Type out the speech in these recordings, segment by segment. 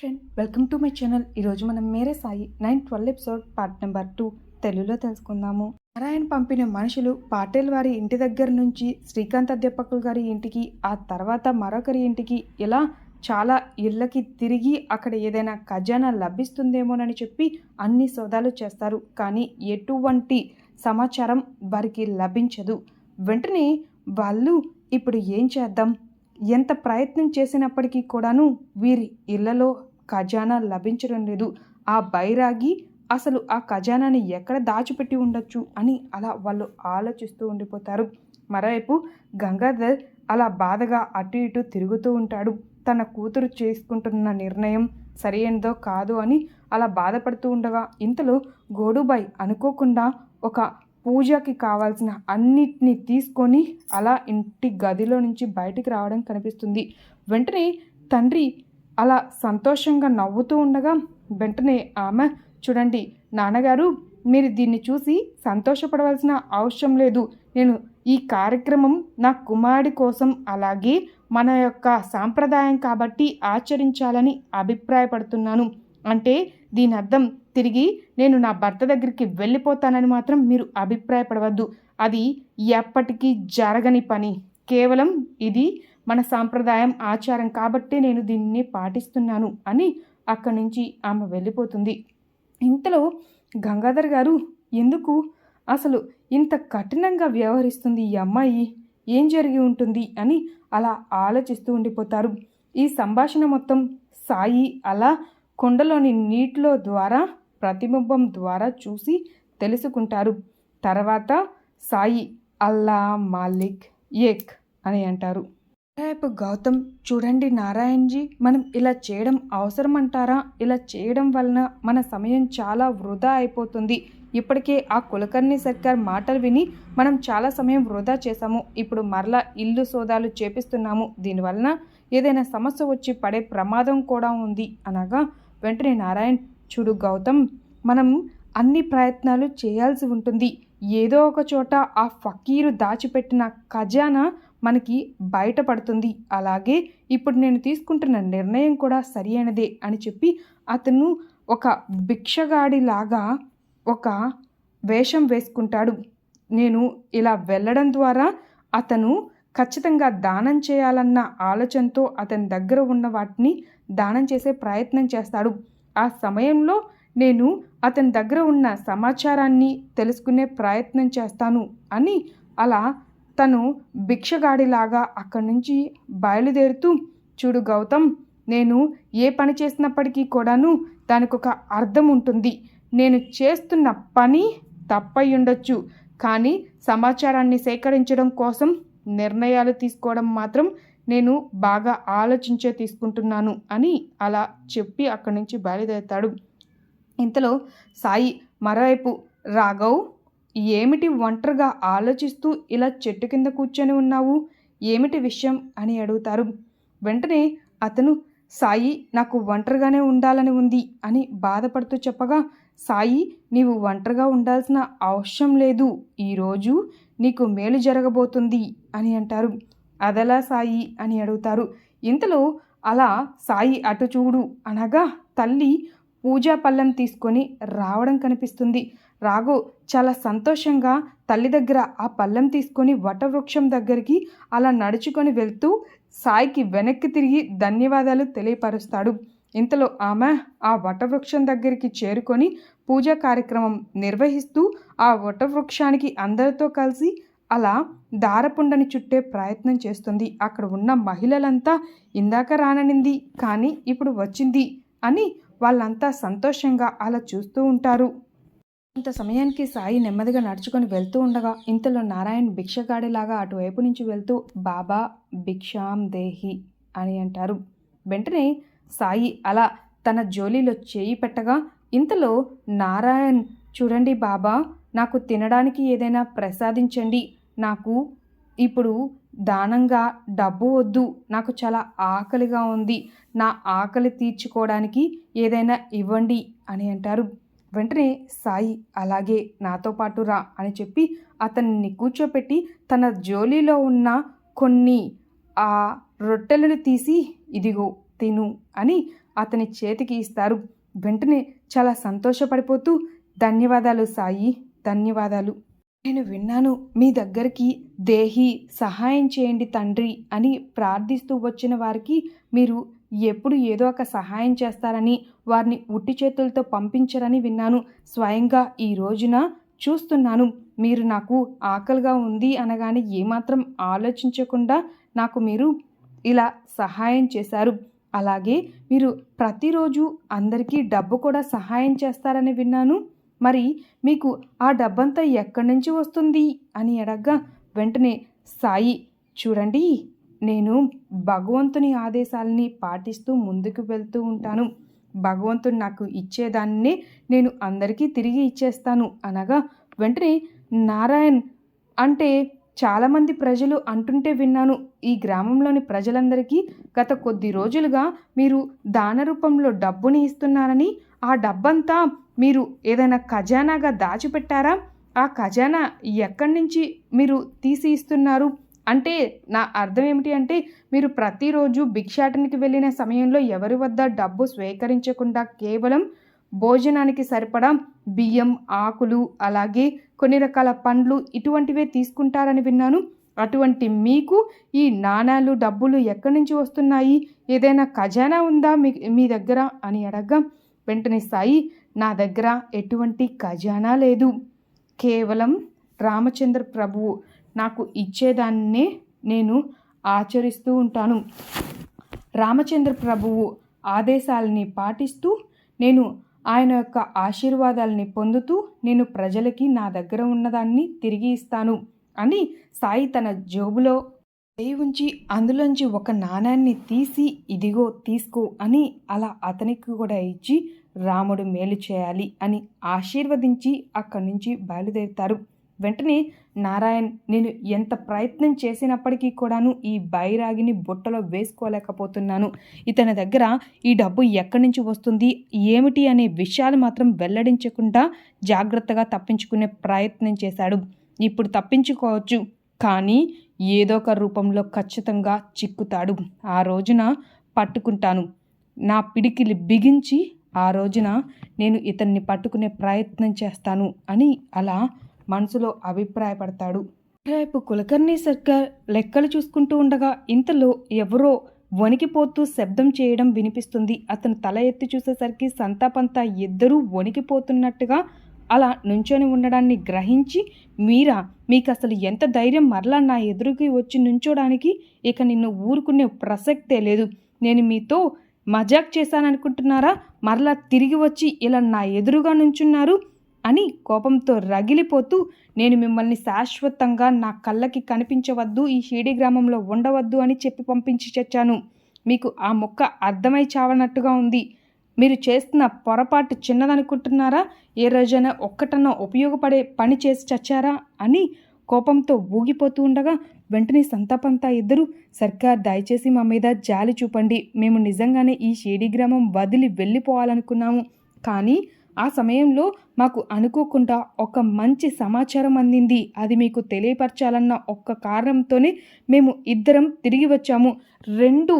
Friend welcome to my channel ఈరోజు మనం Mere Sai nine twelve episode part number two తెలుగులో తెలుసుకుందాము. నారాయణ పంపిన మనుషులు పాటేల్ వారి ఇంటి దగ్గర నుంచి శ్రీకాంత్ అధ్యాపకులు గారి ఇంటికి ఆ తర్వాత మరొకరి ఇంటికి ఇలా చాలా ఇళ్ళకి తిరిగి అక్కడ ఏదైనా ఖజానా లభిస్తుందేమోనని చెప్పి అన్ని సోదాలు చేస్తారు. కానీ ఎటువంటి సమాచారం వారికి లభించదు. వెంటనే వాళ్ళు ఇప్పుడు ఏం చేద్దాం? ఎంత ప్రయత్నం చేసినప్పటికీ కూడాను వీరి ఇళ్ళలో ఖజానా లభించడం లేదు. ఆ బైరాగి అసలు ఆ ఖజానాని ఎక్కడ దాచిపెట్టి ఉండొచ్చు అని అలా వాళ్ళు ఆలోచిస్తూ ఉండిపోతారు. మరోవైపు గంగాధర్ అలా బాధగా అటు ఇటు తిరుగుతూ ఉంటాడు. తన కూతురు చేసుకుంటున్న నిర్ణయం సరైనదో కాదు అని అలా బాధపడుతూ ఉండగా ఇంతలో గోడుబాయ్ అనుకోకుండా ఒక పూజకి కావాల్సిన అన్నిటిని తీసుకొని అలా ఇంటి గదిలో నుంచి బయటికి రావడం కనిపిస్తుంది. వెంటనే తండ్రి అలా సంతోషంగా నవ్వుతూ ఉండగా వెంటనే ఆమె చూడండి నాన్నగారు మీరు దీన్ని చూసి సంతోషపడవలసిన అవసరం లేదు. నేను ఈ కార్యక్రమం నా కుమారుడి కోసం అలాగే మన యొక్క సాంప్రదాయం కాబట్టి ఆచరించాలని అభిప్రాయపడుతున్నాను. అంటే దీని అర్థం తిరిగి నేను నా భర్త దగ్గరికి వెళ్ళిపోతానని మాత్రం మీరు అభిప్రాయపడవద్దు. అది ఎప్పటికీ జరగని పని. కేవలం ఇది మన సాంప్రదాయం ఆచారం కాబట్టి నేను దీన్ని పాటిస్తున్నాను అని అక్కడి నుంచి ఆమె వెళ్ళిపోతుంది. ఇంతలో గంగాధర్ గారు ఎందుకు? అసలు ఇంత కఠినంగా వ్యవహరిస్తుంది ఈ అమ్మాయి? ఏం జరిగి ఉంటుంది? అని అలా ఆలోచిస్తూ ఉండిపోతారు. ఈ సంభాషణ మొత్తం సాయి అలా కొండలోని నీటిలో ద్వారా ప్రతిబింబం ద్వారా చూసి తెలుసుకుంటారు. తర్వాత సాయి అల్లా మాలిక్ ఏక్ అని అంటారు. రేపు గౌతమ్ చూడండి నారాయణ్జీ మనం ఇలా చేయడం అవసరం అంటారా ఇలా చేయడం వలన మన సమయం చాలా వృధా అయిపోతుంది. ఇప్పటికే ఆ కులకర్ణి సర్కార్ మాటలు విని మనం చాలా సమయం వృధా చేశాము. ఇప్పుడు మరలా ఇల్లు సోదాలు చేపిస్తున్నాము. దీనివలన ఏదైనా సమస్య వచ్చి పడే ప్రమాదం కూడా ఉంది. అనగా వెంటనే నారాయణ్ చూడు గౌతమ్ మనం అన్ని ప్రయత్నాలు చేయాల్సి ఉంటుంది. ఏదో ఒక చోట ఆ ఫకీరు దాచిపెట్టిన ఖజానా మనకి బయటపడుతుంది. అలాగే ఇప్పుడు నేను తీసుకుంటున్న నిర్ణయం కూడా సరి అయినదే అని చెప్పి అతను ఒక భిక్షగాడిలాగా ఒక వేషం వేసుకుంటాడు. నేను ఇలా వెళ్ళడం ద్వారా అతను ఖచ్చితంగా దానం చేయాలన్న ఆలోచనతో అతని దగ్గర ఉన్న వాటిని దానం చేసే ప్రయత్నం చేస్తాడు. ఆ సమయంలో నేను అతని దగ్గర ఉన్న సమాచారాన్ని తెలుసుకునే ప్రయత్నం చేస్తాను అని అలా తను భిక్షగాడిలాగా అక్కడి నుంచి బయలుదేరుతూ చూడు గౌతమ్ నేను ఏ పని చేసినప్పటికీ కూడాను దానికి ఒక అర్థం ఉంటుంది. నేను చేస్తున్న పని తప్పై ఉండొచ్చు కానీ సమాచారాన్ని సేకరించడం కోసం నిర్ణయాలు తీసుకోవడం మాత్రం నేను బాగా ఆలోచించే తీసుకుంటున్నాను అని అలా చెప్పి అక్కడి నుంచి బయలుదేరుతాడు. ఇంతలో సాయి మరోవైపు రాఘవ్ ఏమిటి ఒంటరిగా ఆలోచిస్తూ ఇలా చెట్టు కింద కూర్చొని ఉన్నావు? ఏమిటి విషయం? అని అడుగుతారు. వెంటనే అతను సాయి నాకు ఒంటరిగానే ఉండాలని ఉంది అని బాధపడుతూ చెప్పగా సాయి నీవు ఒంటరిగా ఉండాల్సిన అవసరం లేదు. ఈరోజు నీకు మేలు జరగబోతుంది అని అంటారు. అదలా సాయి? అని అడుగుతారు. ఇంతలో అలా సాయి అటు చూడు అనగా తల్లి పూజా పళ్ళెం తీసుకొని రావడం కనిపిస్తుంది. రాఘు చాలా సంతోషంగా తల్లి దగ్గర ఆ పళ్ళెం తీసుకొని వటవృక్షం దగ్గరికి అలా నడుచుకొని వెళ్తూ సాయికి వెనక్కి తిరిగి ధన్యవాదాలు తెలియపరుస్తాడు. ఇంతలో ఆమె ఆ వటవృక్షం దగ్గరికి చేరుకొని పూజా కార్యక్రమం నిర్వహిస్తూ ఆ వటవృక్షానికి అందరితో కలిసి అలా దారపుండని చుట్టే ప్రయత్నం చేస్తుంది. అక్కడ ఉన్న మహిళలంతా ఇందాక రాననింది కానీ ఇప్పుడు వచ్చింది అని వాళ్ళంతా సంతోషంగా అలా చూస్తూ ఉంటారు. ఇంత సమయానికి సాయి నెమ్మదిగా నడుచుకొని వెళ్తూ ఉండగా ఇంతలో నారాయణ్ భిక్షగాడిలాగా అటువైపు నుంచి వెళ్తూ బాబా భిక్షాం దేహి అని అంటారు. వెంటనే సాయి అలా తన జోలీలో చేయి పెట్టగా ఇంతలో నారాయణ్ చూడండి బాబా నాకు తినడానికి ఏదైనా ప్రసాదించండి నాకు ఇప్పుడు దానంగా డబ్బు వద్దు. నాకు చాలా ఆకలిగా ఉంది. నా ఆకలి తీర్చుకోవడానికి ఏదైనా ఇవ్వండి అని అంటారు. వెంటనే సాయి అలాగే నాతో పాటు రా అని చెప్పి అతన్ని కూర్చోపెట్టి తన జోలీలో ఉన్న కొన్ని ఆ రొట్టెలను తీసి ఇదిగో తిను అని అతని చేతికి ఇస్తారు. వెంటనే చాలా సంతోషపడిపోతూ ధన్యవాదాలు సాయి ధన్యవాదాలు. నేను విన్నాను మీ దగ్గరికి దేహి సహాయం చేయండి తండ్రి అని ప్రార్థిస్తూ వచ్చిన వారికి మీరు ఎప్పుడు ఏదో ఒక సహాయం చేస్తారని వారిని ఉట్టి చేతులతో పంపించరని విన్నాను. స్వయంగా ఈ రోజున చూస్తున్నాను. మీరు నాకు ఆకలిగా ఉంది అనగానే ఏమాత్రం ఆలోచించకుండా నాకు మీరు ఇలా సహాయం చేశారు. అలాగే మీరు ప్రతిరోజు అందరికీ డబ్బు కూడా సహాయం చేస్తారని విన్నాను. మరి మీకు ఆ డబ్బంతా ఎక్కడి నుంచి వస్తుంది? అని అడగ్గా వెంటనే సాయి చూడండి నేను భగవంతుని ఆదేశాలని పాటిస్తూ ముందుకు వెళ్తూ ఉంటాను. భగవంతుడు నాకు ఇచ్చేదాన్నే నేను అందరికీ తిరిగి ఇచ్చేస్తాను అనగా వెంటనే నారాయణ్ అంటే చాలామంది ప్రజలు అంటుంటే విన్నాను ఈ గ్రామంలోని ప్రజలందరికీ గత కొద్ది రోజులుగా మీరు దాన రూపంలో డబ్బుని ఇస్తున్నారని ఆ డబ్బంతా మీరు ఏదైనా ఖజానాగా దాచిపెట్టారా? ఆ ఖజానా ఎక్కడి నుంచి మీరు తీసి ఇస్తున్నారు? అంటే నా అర్థం ఏమిటి అంటే మీరు ప్రతిరోజు భిక్షాటనికి వెళ్ళిన సమయంలో ఎవరి వద్ద డబ్బు స్వీకరించకుండా కేవలం భోజనానికి సరిపడా బియ్యం ఆకులు అలాగే కొన్ని రకాల పండ్లు ఇటువంటివే తీసుకుంటారని విన్నాను. అటువంటి మీకు ఈ నాణాలు డబ్బులు ఎక్కడి నుంచి వస్తున్నాయి? ఏదైనా ఖజానా ఉందా మీ మీ దగ్గర? అని అడగగా వెంటనే సాయి నా దగ్గర ఎటువంటి ఖజానా లేదు. కేవలం రామచంద్ర ప్రభువు నాకు ఇచ్చేదాన్నే నేను ఆచరిస్తూ ఉంటాను. రామచంద్ర ప్రభువు ఆదేశాలని పాటిస్తూ నేను ఆయన యొక్క ఆశీర్వాదాలని పొందుతూ నేను ప్రజలకి నా దగ్గర ఉన్నదాన్ని తిరిగి ఇస్తాను అని సాయి తన జోబులో చేయి ఉంచి అందులోంచి ఒక నాణాన్ని తీసి ఇదిగో తీసుకో అని అలా అతనికి కూడా ఇచ్చి రాముడు మేలు చేయాలి అని ఆశీర్వదించి అక్కడి నుంచి బయలుదేరుతారు. వెంటనే నారాయణ్ నేను ఎంత ప్రయత్నం చేసినప్పటికీ కూడాను ఈ బైరాగిని బుట్టలో వేసుకోలేకపోతున్నాను. ఇతని దగ్గర ఈ డబ్బు ఎక్కడి నుంచి వస్తుంది ఏమిటి అనే విషయాలు మాత్రం వెల్లడించకుండా జాగ్రత్తగా తప్పించుకునే ప్రయత్నం చేశాడు. ఇప్పుడు తప్పించుకోవచ్చు కానీ ఏదో ఒక రూపంలో ఖచ్చితంగా చిక్కుతాడు. ఆ రోజున పట్టుకుంటాను. నా పిడికిలి బిగించి ఆ రోజున నేను ఇతన్ని పట్టుకునే ప్రయత్నం చేస్తాను అని అలా మనసులో అభిప్రాయపడతాడు. రేపు కులకర్ణి సర్కార్ లెక్కలు చూసుకుంటూ ఉండగా ఇంతలో ఎవరో వణికిపోతూ శబ్దం చేయడం వినిపిస్తుంది. అతను తల ఎత్తి చూసేసరికి సంతాపంతా ఇద్దరూ వణికిపోతున్నట్టుగా అలా నుంచొని ఉండడాన్ని గ్రహించి మీరా మీకు అసలు ఎంత ధైర్యం మరలా నా ఎదురుకి వచ్చి నుంచోడానికి? ఇక నిన్ను ఊరుకునే ప్రసక్తే లేదు. నేను మీతో మజాక్ చేశాననుకుంటున్నారా? మరలా తిరిగి వచ్చి ఇలా నా ఎదురుగా నుంచున్నారు అని కోపంతో రగిలిపోతూ నేను మిమ్మల్ని శాశ్వతంగా నా కళ్ళకి కనిపించవద్దు ఈ షీడి గ్రామంలో ఉండవద్దు అని చెప్పి పంపించి చచ్చాను. మీకు ఆ మొక్క అర్థమై చావనట్టుగా ఉంది. మీరు చేస్తున్న పొరపాటు చిన్నదనుకుంటున్నారా? ఏ రోజైనా ఒక్కటన్నా ఉపయోగపడే పని చేసి చచ్చారా? అని కోపంతో ఊగిపోతూ ఉండగా వెంటనే సంతాపంతా ఇద్దరు సర్కార్ దయచేసి మా మీద జాలి చూపండి. మేము నిజంగానే ఈ షేడి గ్రామం వదిలి వెళ్ళిపోవాలనుకున్నాము. కానీ ఆ సమయంలో మాకు అనుకోకుండా ఒక మంచి సమాచారం అందింది. అది మీకు తెలియపరచాలన్న ఒక్క కారణంతోనే మేము ఇద్దరం తిరిగి వచ్చాము. రెండు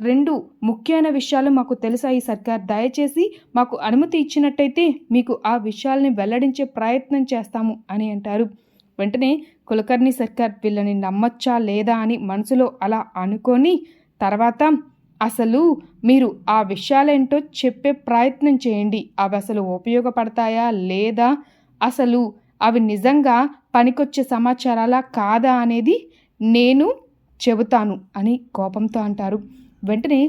రెండు ముఖ్యమైన విషయాలు మాకు తెలుసాయి సర్కార్. దయచేసి మాకు అనుమతి ఇచ్చినట్టయితే మీకు ఆ విషయాల్ని వెల్లడించే ప్రయత్నం చేస్తాము అని అంటారు. వెంటనే కులకర్ణి సర్కార్ వీళ్ళని నమ్మొచ్చా లేదా అని మనసులో అలా అనుకొని తర్వాత అసలు మీరు ఆ విషయాలేంటో చెప్పే ప్రయత్నం చేయండి. అవి అసలు ఉపయోగపడతాయా లేదా? అసలు అవి నిజంగా పనికొచ్చే సమాచారాలా కాదా అనేది నేను చెబుతాను అని కోపంతో అంటారు. వెంటనే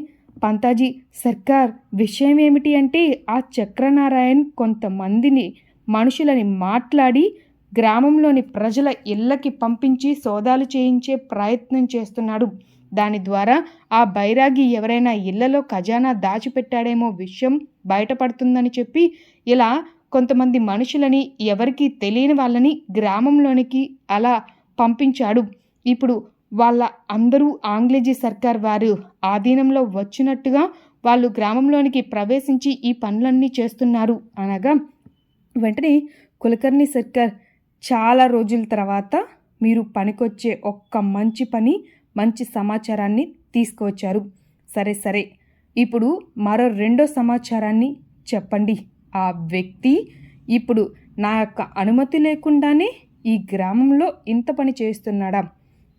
పంతాజీ సర్కార్ విషయం ఏమిటి అంటే ఆ చక్రనారాయణ్ కొంతమందిని మనుషులని మాట్లాడి గ్రామంలోని ప్రజల ఇళ్ళకి పంపించి సోదాలు చేయించే ప్రయత్నం చేస్తున్నాడు. దాని ద్వారా ఆ బైరాగి ఎవరైనా ఇళ్ళలో ఖజానా దాచిపెట్టాడేమో విషయం బయటపడుతుందని చెప్పి ఇలా కొంతమంది మనుషులని ఎవరికీ తెలియని వాళ్ళని గ్రామంలోనికి అలా పంపించాడు. ఇప్పుడు వాళ్ళ అందరూ ఆంగ్లేజీ సర్కార్ వారు ఆధీనంలో వచ్చినట్టుగా వాళ్ళు గ్రామంలోనికి ప్రవేశించి ఈ పనులన్నీ చేస్తున్నారు. అనగా వెంటనే కులకర్ణి సర్కార్ చాలా రోజుల తర్వాత మీరు పనికొచ్చే ఒక్క మంచి పని మంచి సమాచారాన్ని తీసుకువచ్చారు. సరే సరే. ఇప్పుడు మరో రెండో సమాచారాన్ని చెప్పండి. ఆ వ్యక్తి ఇప్పుడు నా యొక్క అనుమతి లేకుండానే ఈ గ్రామంలో ఇంత పని చేస్తున్నాడా?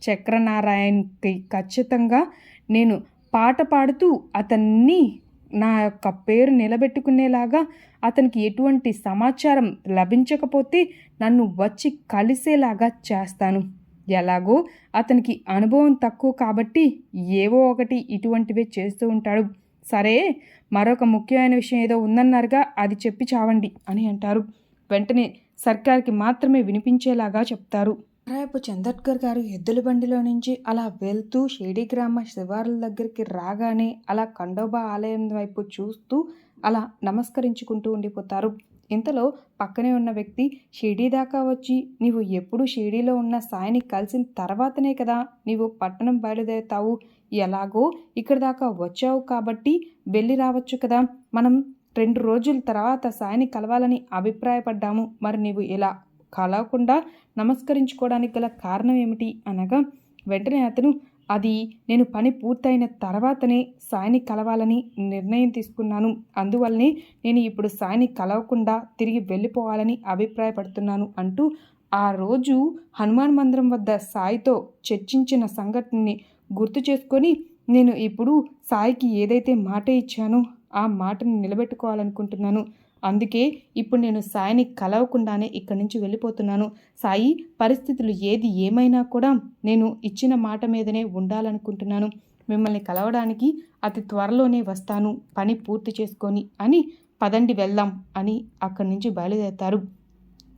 చక్రనారాయణకి ఖచ్చితంగా నేను పాట పాడుతూ అతన్ని నా యొక్క పేరు నిలబెట్టుకునేలాగా అతనికి ఎటువంటి సమాచారం లభించకపోతే నన్ను వచ్చి కలిసేలాగా చేస్తాను. ఎలాగో అతనికి అనుభవం తక్కువ కాబట్టి ఏవో ఒకటి ఇటువంటివే చేస్తూ ఉంటాడు. సరే మరొక ముఖ్యమైన విషయం ఏదో ఉందన్నారుగా అది చెప్పి చావండి అని అంటారు. వెంటనే సర్కార్కి మాత్రమే వినిపించేలాగా చెప్తారు. రేపు చందర్కర్ గారు ఎద్దుల బండిలో నుంచి అలా వెళ్తూ షేడి గ్రామ శివార్ల దగ్గరికి రాగానే అలా ఖండోబా ఆలయం వైపు చూస్తూ అలా నమస్కరించుకుంటూ ఉండిపోతారు. ఇంతలో పక్కనే ఉన్న వ్యక్తి షిరిడీ దాకా వచ్చి నీవు ఎప్పుడు షిరిడీలో ఉన్న సాయిని కలిసిన తర్వాతనే కదా నీవు పట్టణం బయలుదేరుతావు. ఎలాగో ఇక్కడ దాకా వచ్చావు కాబట్టి వెళ్ళి రావచ్చు కదా. మనం రెండు రోజుల తర్వాత సాయిని కలవాలని అభిప్రాయపడ్డాము. మరి నీవు ఇలా కలవకుండా నమస్కరించుకోవడానికి గల కారణం ఏమిటి అనగా వెంటనే అతను అది నేను పని పూర్తయిన తర్వాతనే సాయిని కలవాలని నిర్ణయం తీసుకున్నాను. అందువల్లనే నేను ఇప్పుడు సాయిని కలవకుండా తిరిగి వెళ్ళిపోవాలని అభిప్రాయపడుతున్నాను అంటూ ఆ రోజు హనుమాన్ మందిరం వద్ద సాయితో చర్చించిన సంఘటనని గుర్తు చేసుకొని నేను ఇప్పుడు సాయికి ఏదైతే మాట ఇచ్చానో ఆ మాటను నిలబెట్టుకోవాలనుకుంటున్నాను. అందుకే ఇప్పుడు నేను సాయిని కలవకుండానే ఇక్కడి నుంచి వెళ్ళిపోతున్నాను. సాయి పరిస్థితులు ఏది ఏమైనా కూడా నేను ఇచ్చిన మాట మీదనే ఉండాలనుకుంటున్నాను. మిమ్మల్ని కలవడానికి అతి త్వరలోనే వస్తాను. పని పూర్తి చేసుకొని అని పదండి వెళ్దాం అని అక్కడి నుంచి బయలుదేరుతారు.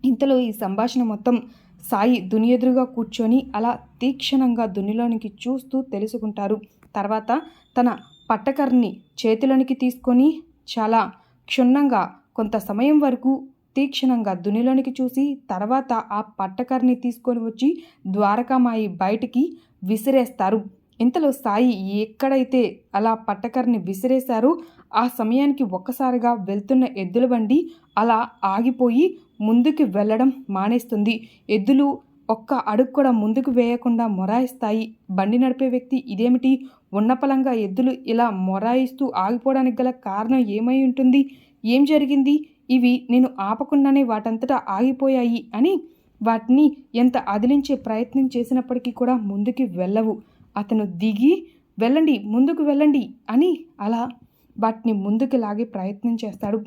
ఇంతలో ఈ సంభాషణ మొత్తం సాయి దునియెదురుగా కూర్చొని అలా తీక్షణంగా దునిలోనికి చూస్తూ తెలుసుకుంటారు. తర్వాత తన పట్టకర్ని చేతిలోనికి తీసుకొని చాలా క్షుణ్ణంగా కొంత సమయం వరకు తీక్షణంగా దునిలోనికి చూసి తర్వాత ఆ పట్టకర్ని తీసుకొని వచ్చి ద్వారకామాయి బయటికి విసిరేస్తారు. ఇంతలో సాయి ఎక్కడైతే అలా పట్టకర్ని విసిరేశారో ఆ సమయానికి ఒక్కసారిగా వెళ్తున్న ఎద్దుల బండి అలా ఆగిపోయి ముందుకు వెళ్ళడం మానేస్తుంది. ఎద్దులు ఒక్క అడుగు కూడా ముందుకు వేయకుండా మొరాయిస్తాయి. బండి నడిపే వ్యక్తి ఇదేమిటి? ఉన్నపలంగా ఎద్దులు ఇలా మొరాయిస్తూ ఆగిపోవడానికి గల కారణం ఏమై ఉంటుంది? ఏం జరిగింది? ఇవి నేను ఆపకుండానే వాటంతటా ఆగిపోయాయి అని వాటిని ఎంత అదిలించే ప్రయత్నం చేసినప్పటికీ కూడా ముందుకి వెళ్ళవు. అతను దిగి వెళ్ళండి ముందుకు వెళ్ళండి అని అలా వాటిని ముందుకు లాగే ప్రయత్నం చేస్తాడు.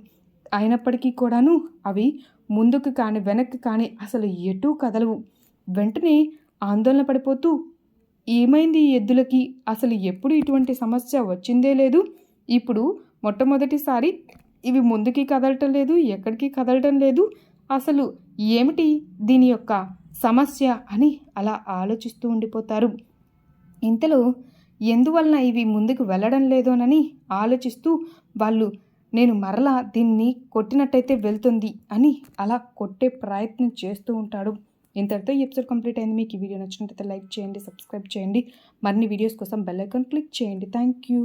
అయినప్పటికీ కూడాను అవి ముందుకు కానీ వెనక్కి కానీ అసలు ఎటూ కదలవు. వెంటనే ఆందోళన పడిపోతూ ఏమైంది ఎద్దులకి? అసలు ఎప్పుడు ఇటువంటి సమస్య వచ్చిందే లేదు? ఇప్పుడు మొట్టమొదటిసారి ఇవి ముందుకి కదలటం లేదు ఎక్కడికి కదలటం లేదు. అసలు ఏమిటి దీని యొక్క సమస్య అని అలా ఆలోచిస్తూ ఉండిపోతారు. ఇంతలో ఎందువలన ఇవి ముందుకు వెళ్ళడం లేదోనని ఆలోచిస్తూ వాళ్ళు నేను మరలా దీన్ని కొట్టినట్టయితే వెళ్తుంది అని అలా కొట్టే ప్రయత్నం చేస్తూ ఉంటాడు ఇంతటితో ఎపిసోడ్ కంప్లీట్ అయింది. మీకు ఈ వీడియో నచ్చినట్టయితే లైక్ చేయండి సబ్స్క్రైబ్ చేయండి. మరిన్ని వీడియోస్ కోసం బెల్ ఐకాన్ క్లిక్ చేయండి. Thank you.